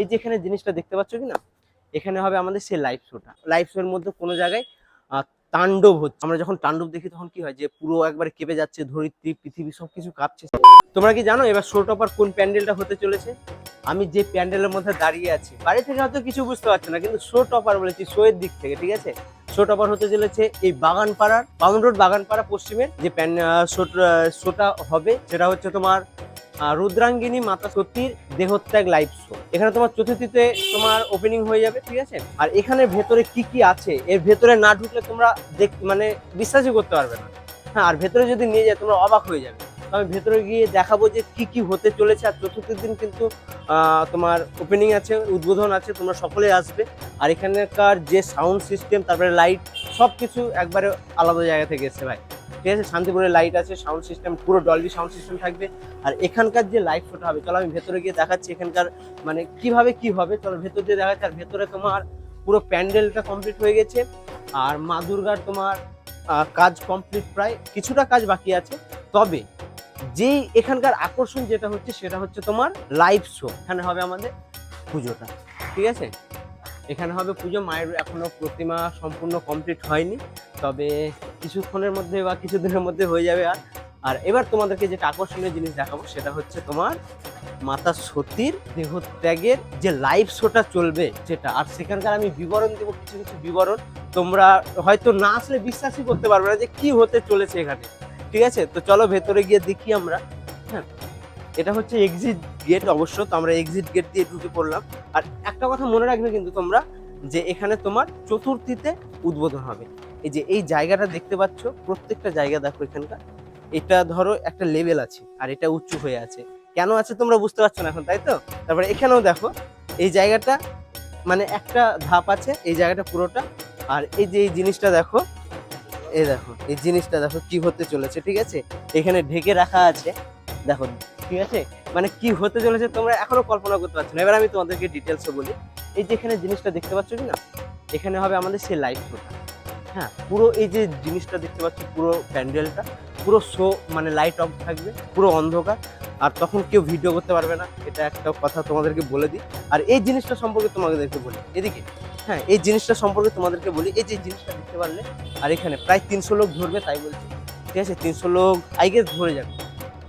এই যে এখানে জিনিসটা দেখতে পাচ্ছ কি না এখানে হবে আমাদের সেই লাইভ শোটা লাইভ শোর মধ্যে কোনো জায়গায় তাণ্ডব হচ্ছে। আমরা যখন তাণ্ডব দেখি তখন কি হয় যে, পুরো একবারে কেঁপে যাচ্ছে, ধরিত্রী, পৃথিবী সবকিছু কাঁপছে। তোমরা কি জানো এবার শো টপার কোন প্যান্ডেলটা হতে চলেছে? আমি যে প্যান্ডেলের মধ্যে দাঁড়িয়ে আছি, বাড়ি থেকে হয়তো কিছু বুঝতে পারছ না, কিন্তু শো টপার বলেছি শো এর দিক থেকে, ঠিক আছে? শো টপার হতে চলেছে এই বাগানপাড়ার বাউন্ড রোড বাগানপাড়া পশ্চিমের যে প্যান শোটা হবে, সেটা হচ্ছে তোমার রুদ্রাঙ্গিনী মাতা সতীর দেহত্যাগ লাইভ শো এখানে তোমার চতুর্থীতে তোমার ওপেনিং হয়ে যাবে, ঠিক আছে? আর এখানে ভেতরে কি কি আছে, এর ভেতরে না ঢুকলে তোমরা দেখ মানে বিশ্বাসই করতে পারবে না। হ্যাঁ আর ভেতরে যদি নিয়ে যায়, তোমরা অবাক হয়ে যাবে। আমি ভেতরে গিয়ে দেখাবো যে কি কি হতে চলেছে, আর চতুর্থীর দিন কিন্তু তোমার ওপেনিং আছে, উদ্বোধন আছে, তোমরা সকলে আসবে। আর এখানকার যে সাউন্ড সিস্টেম তারপরে লাইট সব কিছু একবারে আলাদা জায়গা থেকে এসছে, ভাই। ঠিক আছে? শান্তিপুরের লাইট আছে সাউন্ড সিস্টেম পুরো ডলবি সাউন্ড সিস্টেম থাকবে। আর এখানকার যে লাইট শোটা হবে, চলো আমি ভেতরে গিয়ে দেখাচ্ছি এখানকার মানে কীভাবে কি হবে, চলো ভেতর দিয়ে দেখাচ্ছি। আর ভেতরে তোমার পুরো প্যান্ডেলটা কমপ্লিট হয়ে গেছে। আর মা দুর্গার তোমার কাজ কমপ্লিট প্রায় কিছুটা কাজ বাকি আছে। তবে যেই এখানকার আকর্ষণ যেটা হচ্ছে, সেটা হচ্ছে তোমার লাইভ শো এখানে হবে আমাদের পুজোটা, ঠিক আছে? এখানে হবে পুজো, মায়ের এখনও প্রতিমা সম্পূর্ণ কমপ্লিট হয়নি। তবে কিছুক্ষণের মধ্যে বা কিছুদিনের মধ্যে হয়ে যাবে আর। আর এবার তোমাদেরকে যেটা আকর্ষণীয় জিনিস দেখাবো, সেটা হচ্ছে তোমার মাতা সতীর দেহত্যাগের যে লাইভ শোটা চলবে সেটা আর সেখানকার আমি বিবরণ দেবো, কিছু কিছু বিবরণ। তোমরা হয়তো না আসলে বিশ্বাসই করতে পারবে না যে কি হতে চলেছে এখানে। ঠিক আছে? তো চলো ভেতরে গিয়ে দেখি আমরা। হ্যাঁ এটা হচ্ছে এক্সিট গেট অবশ্য, তো আমরা এক্সিট গেট দিয়ে ঢুকে পড়লাম। আর একটা কথা মনে রাখবে কিন্তু তোমরা, যে এখানে তোমার চতুর্থীতে উদ্বোধন হবে। এই যে এই জায়গাটা দেখতে পাচ্ছ, প্রত্যেকটা জায়গা দেখো এখানকার, এটা ধরো একটা লেভেল আছে আর এটা উঁচু হয়ে আছে। কেন আছে তোমরা বুঝতে পারছ না এখন, তাই তো? তারপরে এখানেও দেখো, এই জায়গাটা মানে একটা ধাপ আছে, এই জায়গাটা পুরোটা। আর এই যে এই জিনিসটা দেখো, এই দেখো, এই জিনিসটা দেখো কি হতে চলেছে, ঠিক আছে? এখানে ঢেকে রাখা আছে, দেখো, ঠিক আছে? মানে কি হতে চলেছে তোমরা এখনও কল্পনা করতে পারছ না। এবার আমি তোমাদেরকে ডিটেলসে বলি। এই যে এখানে জিনিসটা দেখতে পাচ্ছ কি না এখানে হবে আমাদের সেই লাইট শোটা হ্যাঁ পুরো এই যে জিনিসটা দেখতে পাচ্ছি, পুরো প্যান্ডেলটা, পুরো শো মানে লাইট অফ থাকবে, পুরো অন্ধকার, আর তখন কেউ ভিডিও করতে পারবে না, এটা একটা কথা তোমাদেরকে বলে দিই। আর এই জিনিসটা সম্পর্কে তোমাদেরকে বলি, এদিকে হ্যাঁ এই জিনিসটা সম্পর্কে তোমাদেরকে বলি, এই যে জিনিসটা দেখতে পারলে, আর এখানে প্রায় তিনশো লোক ধরবে, তাই বলছি। ঠিক আছে, তিনশো লোক আই গেস ধরে যাবে।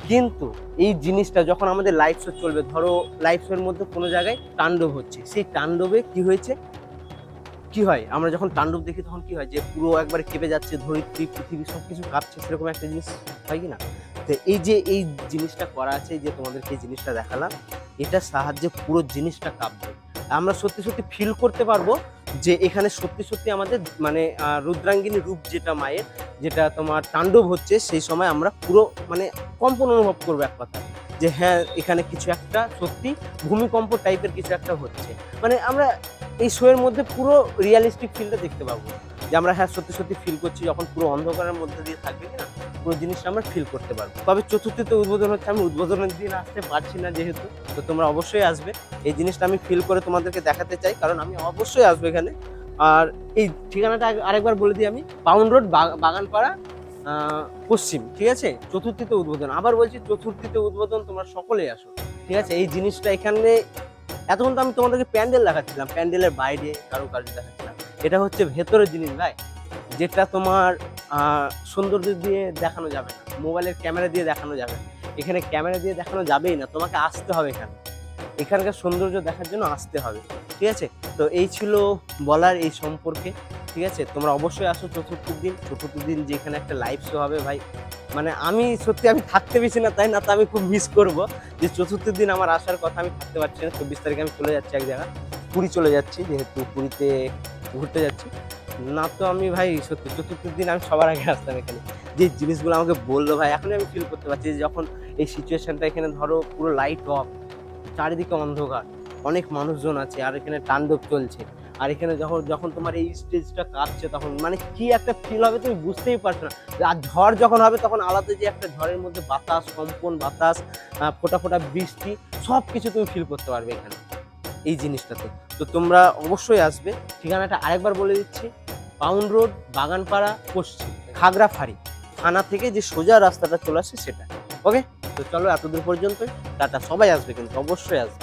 কিন্তু এই জিনিসটা যখন আমাদের লাইভ শো চলবে, ধরো লাইভ শোর মধ্যে কোনো জায়গায় তাণ্ডব হচ্ছে, সেই তাণ্ডবে কি হয়েছে? কি হয়? আমরা যখন তাণ্ডব দেখি তখন কি হয় যে পুরো একবারে কেঁপে যাচ্ছে, ধরিত্রী, পৃথিবী সব কিছু কাঁপছে, সেরকম একটা জিনিস হয় কি না? তো এই যে এই জিনিসটা করা আছে যে তোমাদেরকে এই জিনিসটা দেখালাম এটার সাহায্যে পুরো জিনিসটা কাঁপবে। আমরা সত্যি সত্যি ফিল করতে পারব যে এখানে সত্যি সত্যি আমাদের মানে রুদ্রাঙ্গিনী রূপ যেটা মায়ের, যেটা তোমার তাণ্ডব হচ্ছে, সেই সময় আমরা পুরো মানে কম্পন অনুভব করব এক কথা যে হ্যাঁ এখানে কিছু একটা সত্যি ভূমিকম্প টাইপের কিছু একটা হচ্ছে। মানে আমরা এই শোয়ের মধ্যে পুরো রিয়ালিস্টিক ফিলটা দেখতে পাবো। যে আমরা হ্যাঁ সত্যি সত্যি ফিল করছি, যখন পুরো অন্ধকারের মধ্যে দিয়ে থাকবে না পুরো জিনিসটা আমরা ফিল করতে পারব। তবে চতুর্থীতে উদ্বোধন হচ্ছে, আমি উদ্বোধনের দিন আসতে পারছি না যেহেতু, তো তোমরা অবশ্যই আসবে। এই জিনিসটা আমি ফিল করে তোমাদেরকে দেখাতে চাই, কারণ আমি অবশ্যই আসব এখানে। আর এই ঠিকানাটা আরেকবার বলে দিই আমি পাউন্ড রোড বাগানপাড়া পশ্চিম, ঠিক আছে? চতুর্থীতে উদ্বোধন। আবার বলছি, চতুর্থীতে উদ্বোধন তোমরা সকলেই আসো, ঠিক আছে? এই জিনিসটা এখানে এতক্ষণ তো আমি তোমাদেরকে প্যান্ডেল দেখাচ্ছিলাম, প্যান্ডেলের বাইরে কারও কাজ দেখাচ্ছিলাম। এটা হচ্ছে ভেতরের জিনিস ভাই, যেটা তোমার সৌন্দর্য দিয়ে দেখানো যাবে না, মোবাইলের ক্যামেরা দিয়ে দেখানো যাবে না। এখানে ক্যামেরা দিয়ে দেখানো যাবেই না, তোমাকে আসতে হবে এখানে। এখানকার সৌন্দর্য দেখার জন্য আসতে হবে, ঠিক আছে? তো এই ছিল বলার এই সম্পর্কে। ঠিক আছে? তোমরা অবশ্যই আসো চতুর্থীর দিন। চতুর্থীর দিন যেখানে একটা লাইভ শো হবে ভাই। মানে আমি সত্যি আমি থাকতে পেরেছি না, তাই না? তো আমি খুব মিস করব যে চতুর্থীর দিন আমার আসার কথা আমি থাকতে পারছি না। চব্বিশ তারিখে আমি চলে যাচ্ছি এক জায়গা পুরী চলে যাচ্ছি, যেহেতু পুরীতে ঘুরতে যাচ্ছি। না তো আমি ভাই, সত্যি চতুর্থীর দিন আমি সবার আগে আসতাম এখানে। যে জিনিসগুলো আমাকে বলল ভাই, এখনই আমি ফিল করতে পারছি যখন এই সিচুয়েশনটা এখানে ধরো পুরো লাইট অফ চারিদিকে অন্ধকার, অনেক মানুষজন আছে, আর এখানে তাণ্ডব চলছে। আর এখানে যখন যখন তোমার এই স্টেজটা কাঁপছে তখন মানে কি একটা ফিল হবে তুমি বুঝতেই পারছ না। আর ঝড় যখন হবে তখন আলাদা যে একটা ঝড়ের মধ্যে বাতাস, কম্পন বাতাস ফোটা ফোটা বৃষ্টি সব কিছু তুমি ফিল করতে পারবে এখানে, এই জিনিসটাতে। তো তোমরা অবশ্যই আসবে। ঠিকানাটা আরেকবার বলে দিচ্ছি। পাউন্ড রোড বাগানপাড়া, পশ্চিম খাগড়াফাড়ি থানা থেকে যে সোজা রাস্তাটা চলে আসে সেটা। ওকে তো চলো, এতদূর পর্যন্তই। টাটা। সবাই আসবে কিন্তু, অবশ্যই আসবে।